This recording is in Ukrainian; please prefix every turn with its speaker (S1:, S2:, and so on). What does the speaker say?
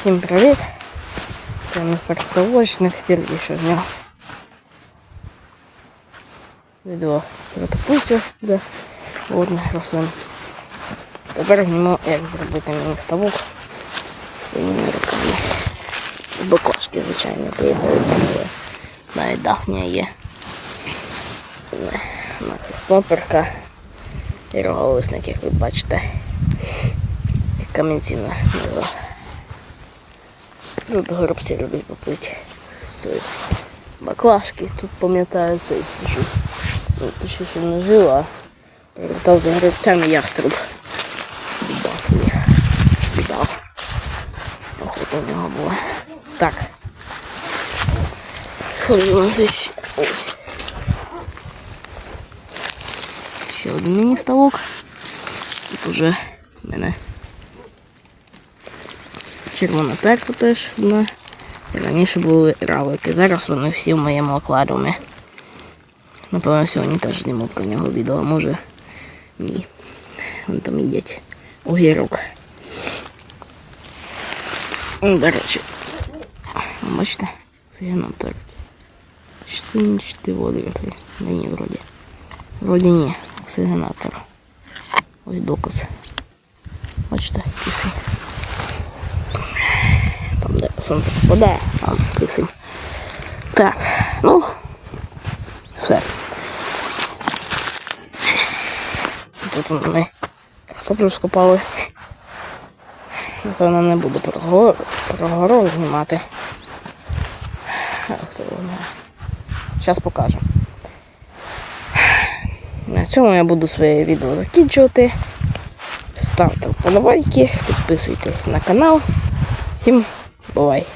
S1: Всім привіт! Це містер Ставочник, тільки що з нього. Відео про для водних рослин. Тепер зніму, як зробити мені ставок своїми руками. Баклажки, звичайно, приїхали, але навіть дахня є. Сноперка і роголисник, як ви бачите. Камінці на низу. Тут горобці люблять попити. З баклажки тут пам'ятаю цей що, ну, що ще не жив, а прилетав за грибцями яструб. Бідав собі. Бідав. Охота в нього була. Так. Ще? Ще один міні-ставок. Тут уже мене червона перка теж одна. Раніше були равлики. Зараз вони всі в моєму акваріумі. Напевно, сьогодні теж зніму про нього відео, а може ні. Вони там їдять огірок. До речі. Бачите? Сигнатор. Чи це не чи ти водорослі? Да ні, вроді. Вроді ні. Оксигенатор. Ось доказ. Бачите, кисень. Там, де сонце попадає, там кисень. Так, ну, все. Тут вони картоплю скопали. Напевно, не буду про гору, знімати. Зараз покажу. На цьому я буду своє відео закінчувати. Ставте вподобайки, підписуйтесь на канал. Всім бувай!